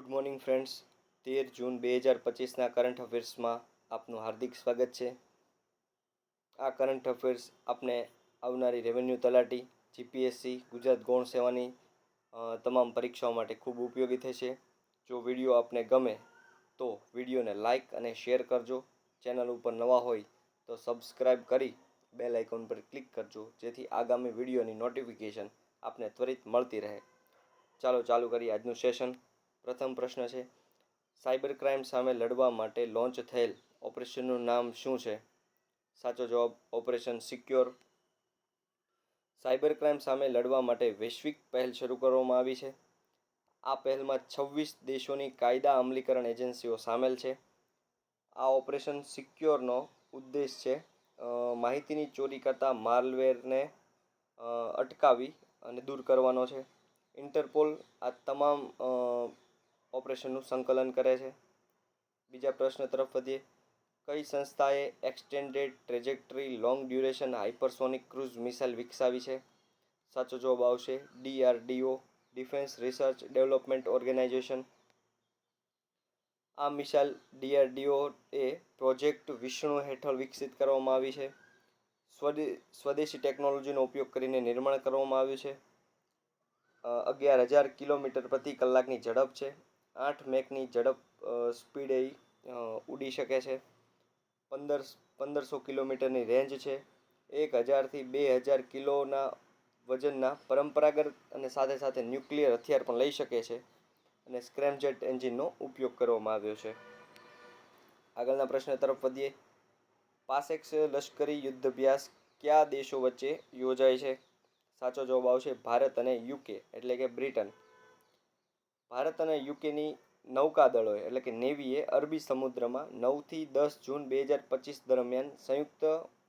Good morning friends. તેર જૂન બે હજાર પચીસના કરંટ અફેર્સમાં આપનું હાર્દિક સ્વાગત છે. આ કરંટ અફેર્સ આપને આવનારી રેવન્યુ તલાટી, જીપીએસસી, ગુજરાત ગૌણ સેવાની તમામ પરીક્ષાઓ માટે ખૂબ ઉપયોગી થશે. જો વીડિયો આપને ગમે તો વિડીયોને લાઇક અને શેર કરજો. ચેનલ ઉપર નવા હોય તો સબસ્ક્રાઈબ કરી બેલ આઇકોન પર ક્લિક કરજો, જેથી આગામી વિડીયોની નોટિફિકેશન આપને ત્વરિત મળતી રહે. ચાલો, ચાલુ કરીએ આજનું સેશન. પ્રથમ પ્રશ્ન છે, સાયબર ક્રાઇમ સામે લડવા માટે લોન્ચ થયેલ ઓપરેશનનું નામ શું છે? સાચો જવાબ, ઓપરેશન સિક્યોર. સાયબર ક્રાઇમ સામે લડવા માટે વૈશ્વિક પહેલ શરૂ કરવામાં આવી છે. આ પહેલમાં છવ્વીસ દેશોની કાયદા અમલીકરણ એજન્સીઓ સામેલ છે. આ ઓપરેશન સિક્યોરનો ઉદ્દેશ છે માહિતીની ચોરી કરતા માલવેરને અટકાવી અને દૂર કરવાનો છે. ઇન્ટરપોલ આ તમામ ઓપરેશનનું સંકલન કરે છે. બીજા પ્રશ્ન તરફ વધીએ. કઈ સંસ્થાએ extended trajectory long duration hypersonic cruise missile વિકસાવી છે? સાચો જવાબ આવશે DRDO, defence research development organisation. આ મિસાઇલ ડીઆરડીઓ એ પ્રોજેક્ટ વિષ્ણુ હેઠળ વિકસિત કરવામાં આવી છે. સ્વદેશી ટેકનોલોજીનો ઉપયોગ કરીને નિર્માણ કરવામાં આવ્યું છે. અગિયાર હજાર કિલોમીટર પ્રતિ કલાકની ઝડપ છે. આઠ મેકની ઝડપ સ્પીડે ઉડી શકે છે. પંદર, પંદરસો કિલોમીટરની રેન્જ છે. એક હજારથી બે હજાર કિલોના વજનના પરંપરાગત અને સાથે સાથે ન્યુક્લિયર હથિયાર પણ લઈ શકે છે અને સ્ક્રેમજેટ એન્જિનનો ઉપયોગ કરવામાં આવ્યો છે. આગળના પ્રશ્ન તરફ વધીએ. પાસેક્સ લશ્કરી યુદ્ધ અભ્યાસ કયા દેશો વચ્ચે યોજાય છે? સાચો જવાબ આવશે ભારત અને યુકે, એટલે કે બ્રિટન. ભારત અને યુકેની નૌકાદળોએ, એટલે કે નેવીએ, અરબી સમુદ્રમાં નવથી દસ જૂન બે હજાર પચીસ દરમિયાન સંયુક્ત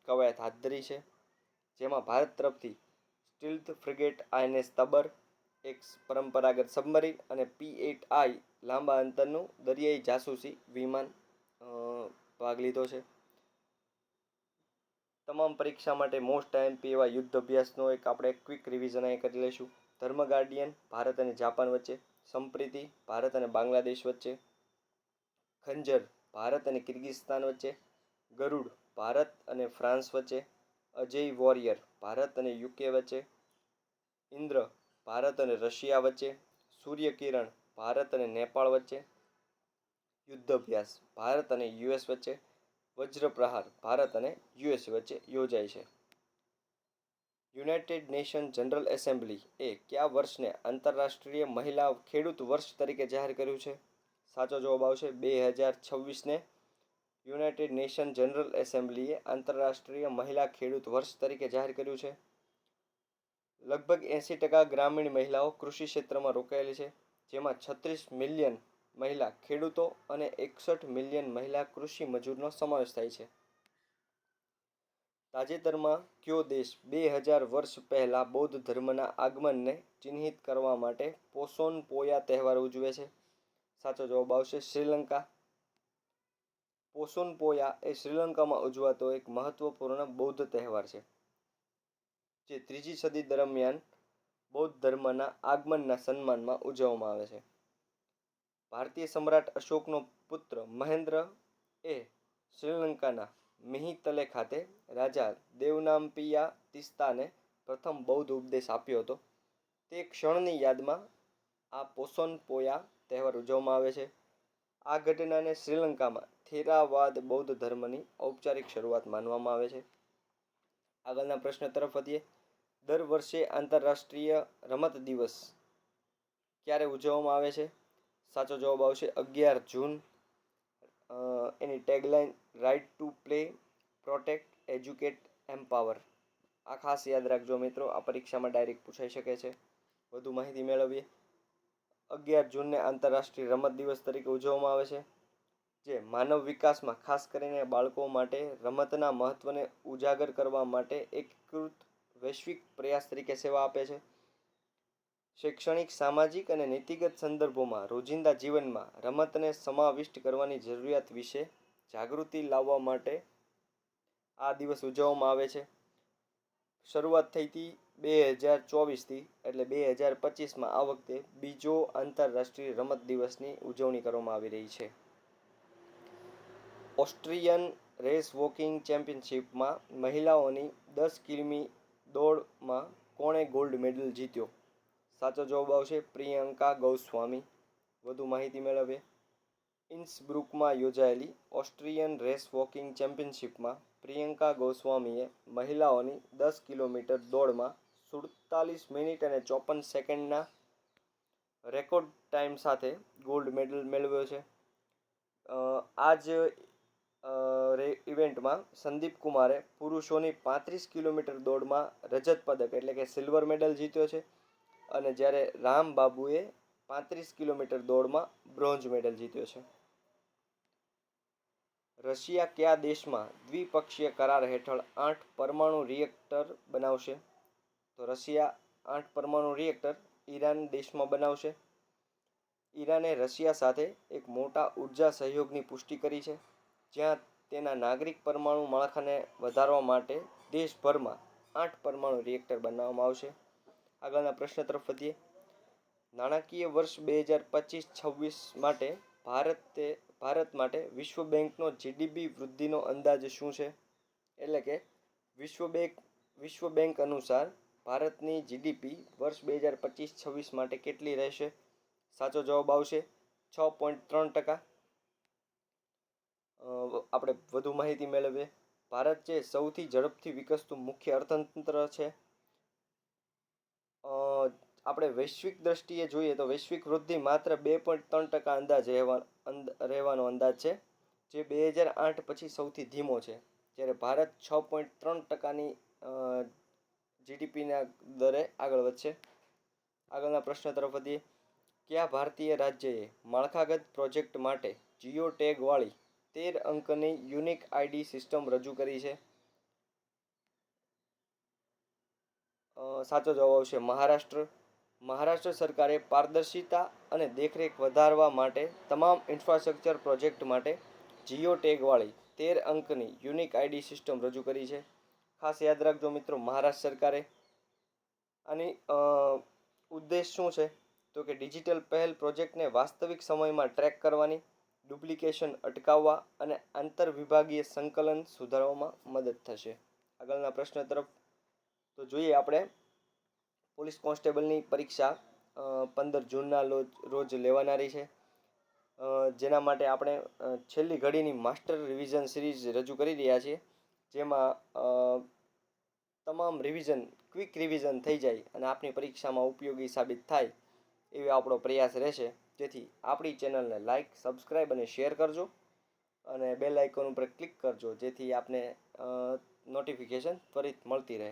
કવાયત હાથ ધરી છે, જેમાં ભારત તરફથી સ્ટીલ્થ ફ્રિગેટ આઈએનએસ તબર, એક પરંપરાગત સબમરીન અને પી એટ આઈ લાંબા અંતરનું દરિયાઈ જાસૂસી વિમાન ભાગ લીધો છે. તમામ પરીક્ષા માટે મોસ્ટ આઈએમપી એવા યુદ્ધ અભ્યાસનો એક આપણે ક્વિક રિવિઝન અહીં કરી લઈશું. ધર્મ ગાર્ડિયન, ભારત અને જાપાન વચ્ચે સંપ્રીતિ, ભારત અને બાંગ્લાદેશ વચ્ચે. ખંજર, ભારત અને કિર્ગિસ્તાન વચ્ચે. ગરુડ, ભારત અને ફ્રાન્સ વચ્ચે. અજય વોરિયર, ભારત અને યુકે વચ્ચે. ઇન્દ્ર, ભારત અને રશિયા વચ્ચે. સૂર્યકિરણ, ભારત અને નેપાળ વચ્ચે. યુદ્ધ અભ્યાસ ભારત અને યુએસ વચ્ચે. વજ્રપ્રહાર, ભારત અને યુએસ વચ્ચે યોજાય છે. યુનાઇટેડ નેશન જનરલ એસેમ્બલી એ કયા વર્ષને આંતરરાષ્ટ્રીય મહિલા ખેડૂત વર્ષ તરીકે જાહેર કર્યું છે? સાચો જવાબ આવશે બે હજાર છવ્વીસને. યુનાઇટેડ નેશન જનરલ એસેમ્બલીએ આંતરરાષ્ટ્રીય મહિલા ખેડૂત વર્ષ તરીકે જાહેર કર્યું છે. લગભગ એંસી ટકા ગ્રામીણ મહિલાઓ કૃષિ ક્ષેત્રમાં રોકાયેલી છે, જેમાં છત્રીસ મિલિયન મહિલા ખેડૂતો અને એકસઠ મિલિયન મહિલા કૃષિ મજૂરનો સમાવેશ થાય છે. તાજેતરમાં કયો દેશ બે હજાર વર્ષ પહેલાં બૌદ્ધ ધર્મના આગમનને ચિહ્નિત કરવા માટે પોસોન પોયા તહેવાર ઉજવે છે? સાચો જવાબ આવશે શ્રીલંકા. પોસોન પોયા એ શ્રીલંકામાં ઉજવાતો એક મહત્વપૂર્ણ બૌદ્ધ તહેવાર છે, જે ત્રીજી સદી દરમિયાન બૌદ્ધ ધર્મના આગમનના સન્માનમાં ઉજવવામાં આવે છે. ભારતીય સમ્રાટ અશોકનો પુત્ર મહેન્દ્ર એ શ્રીલંકાના મિહિતલે ખાતે રાજા દેવનામપિયા તિસ્તાને પ્રથમ બૌદ્ધ ઉપદેશ આપ્યો હતો. તે ક્ષણની યાદમાં આ પોસોન પોયા તહેવાર ઉજવવામાં આવે છે. આ ઘટનાને શ્રીલંકામાં થેરાવાદ બૌદ્ધ ધર્મની ઔપચારિક શરૂઆત માનવામાં આવે છે. આગળના પ્રશ્ન તરફ વધીએ. દર વર્ષે આંતરરાષ્ટ્રીય રમત દિવસ ક્યારે ઉજવવામાં આવે છે? સાચો જવાબ આવશે અગિયાર જૂન. એની tagline right to play protect educate empower આ ખાસ યાદ રાખજો મિત્રો, આ પરીક્ષામાં ડાયરેક્ટ પૂછાઈ શકે છે. વધુ માહિતી મેળવીએ. અગિયાર જૂનને આંતરરાષ્ટ્રીય રમત દિવસ તરીકે ઉજવવામાં આવે છે, જે માનવ વિકાસમાં ખાસ કરીને બાળકો માટે રમતના મહત્ત્વને ઉજાગર કરવા માટે એકીકૃત વૈશ્વિક પ્રયાસ તરીકે સેવા આપે છે. શૈક્ષણિક, સામાજિક અને નીતિગત સંદર્ભોમાં રોજિંદા જીવનમાં રમતને સમાવિષ્ટ કરવાની જરૂરિયાત વિશે જાગૃતિ લાવવા માટે આ દિવસ ઉજવવામાં આવે છે. શરૂઆત થઈ હતી બે હજાર ચોવીસથી એટલે બે હજાર પચીસમાં આ વખતે બીજો આંતરરાષ્ટ્રીય રમત દિવસની ઉજવણી કરવામાં આવી રહી છે. ઓસ્ટ્રિયન રેસ વોકિંગ ચેમ્પિયનશિપમાં મહિલાઓની દસ કિમી દોડમાં કોણે ગોલ્ડ મેડલ જીત્યો? સાચો જવાબ આવશે પ્રિયંકા ગૌસ્વામી. વધુ માહિતી મેળવીએ. ઇન્સબ્રુકમાં યોજાયેલી ઓસ્ટ્રિયન રેસ વોકિંગ ચેમ્પિયનશિપમાં પ્રિયંકા ગોસ્વામીએ મહિલાઓની દસ કિલોમીટર દોડમાં સુડતાલીસ મિનિટ અને ચોપન સેકન્ડના રેકોર્ડ ટાઈમ સાથે ગોલ્ડ મેડલ મેળવ્યો છે. આ જ ઇવેન્ટમાં સંદીપ કુમારે પુરુષોની પાંત્રીસ કિલોમીટર દોડમાં રજત પદક એટલે કે સિલ્વર મેડલ જીત્યો છે અને જ્યારે રામ બાબુએ પાંત્રીસ કિલોમીટર દોડમાં બ્રોન્ઝ મેડલ જીત્યો છે. રશિયા કયા દેશમાં દ્વિપક્ષીય કરાર હેઠળ આઠ પરમાણુ રિએક્ટર બનાવશે? તો રશિયા આઠ પરમાણુ રિએક્ટર ઈરાન દેશમાં બનાવશે. ઈરાને રશિયા સાથે એક મોટા ઊર્જા સહયોગની પુષ્ટિ કરી છે, જ્યાં તેના નાગરિક પરમાણુ માળખાને વધારવા માટે દેશભરમાં આઠ પરમાણુ રિએક્ટર બનાવવામાં આવશે. આગળના પ્રશ્ન તરફ વધીએ. નાણાકીય વર્ષ બે હજાર પચીસ છવ્વીસ માટે ભારતે ભારત માટે વિશ્વ બેંકનો જીડીપી વૃદ્ધિનો અંદાજ શું છે? એટલે કે વિશ્વ બેંક વિશ્વ બેંક અનુસાર ભારતની જીડીપી વર્ષ બે હજાર પચીસ છવ્વીસ માટે કેટલી રહેશે? સાચો જવાબ આવશે છ પોઈન્ટ ત્રણ ટકા. આપણે વધુ માહિતી મેળવીએ. ભારત જે સૌથી ઝડપથી વિકસતું મુખ્ય અર્થતંત્ર છે. આપણે વૈશ્વિક દ્રષ્ટિએ જોઈએ તો વૈશ્વિક વૃદ્ધિ માત્ર બે પોઈન્ટ ત્રણ ટકા અંદાજ રહેવાનો અંદાજ છે, જે બે હજાર આઠ પછી સૌથી ધીમો છે. જ્યારે ભારત છ પોઈન્ટ ત્રણ ટકાની જીડીપીના દરે આગળ વધશે. આગળના પ્રશ્ન તરફ વધીએ. કયા ભારતીય રાજ્યએ માળખાગત પ્રોજેક્ટ માટે જીઓ ટેગવાળી તેર અંકની યુનિક આઈડી સિસ્ટમ રજૂ કરી છે? સાચો જવાબ આવશે મહારાષ્ટ્ર. મહારાષ્ટ્ર સરકારે પારદર્શિતા અને દેખરેખ વધારવા માટે તમામ ઇન્ફ્રાસ્ટ્રક્ચર પ્રોજેક્ટ માટે જીઓ ટેગવાળી તેર અંકની યુનિક આઈડી સિસ્ટમ રજૂ કરી છે. ખાસ યાદ રાખજો મિત્રો, મહારાષ્ટ્ર સરકારે આની ઉદ્દેશ શું છે? તો કે ડિજિટલ પહેલ પ્રોજેક્ટને વાસ્તવિક સમયમાં ટ્રેક કરવાની, ડુપ્લિકેશન અટકાવવા અને આંતર વિભાગીય સંકલન સુધારવામાં મદદ થશે. આગળના પ્રશ્ન તરફ તો જોઈએ આપણે, પોલીસ કોન્સ્ટેબલની પરીક્ષા પંદર જૂનના રોજ લેવાનારી છે. જેના માટે આપણે છેલ્લી ઘડીની માસ્ટર રિવિઝન સિરીઝ રજૂ કરી રહ્યા છીએ, જેમાં તમામ રિવિઝન, ક્વિક રિવિઝન થઈ જાય અને આપની પરીક્ષામાં ઉપયોગી સાબિત થાય એવો આપણો પ્રયાસ રહેશે. જેથી આપણી ચેનલને લાઇક સબસ્ક્રાઈબ અને શેર કરજો અને બેલ આઇકોન ઉપર ક્લિક કરજો, જેથી આપને નોટિફિકેશન ત્વરિત મળતી રહે.